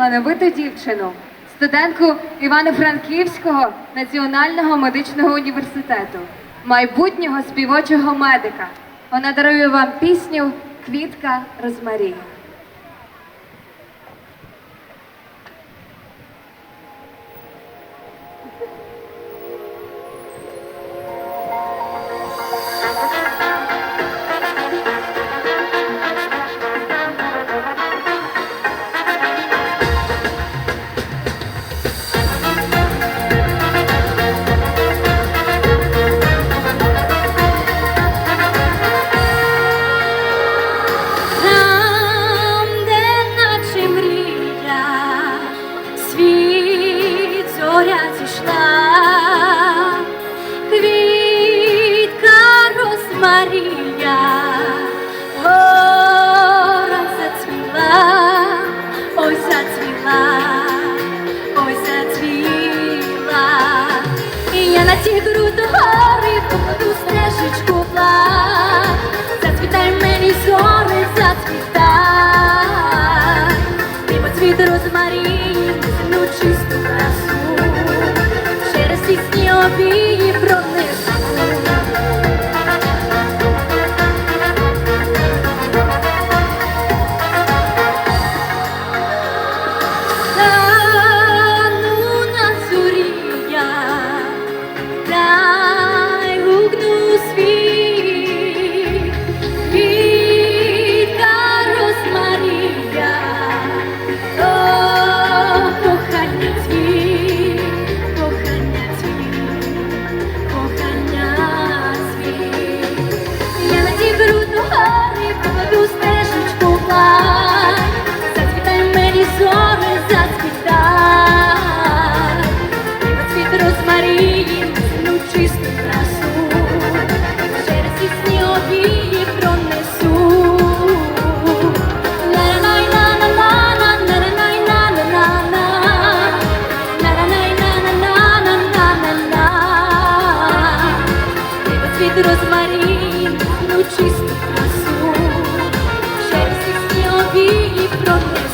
талановиту дівчину, студентку Івано-Франківського національного медичного університету, майбутнього співочого медика. Вона дарує вам пісню Квітка розмарія. життя, гора зацвіла, ой зацвіла, ой зацвіла, і я на тій грудах. Pronto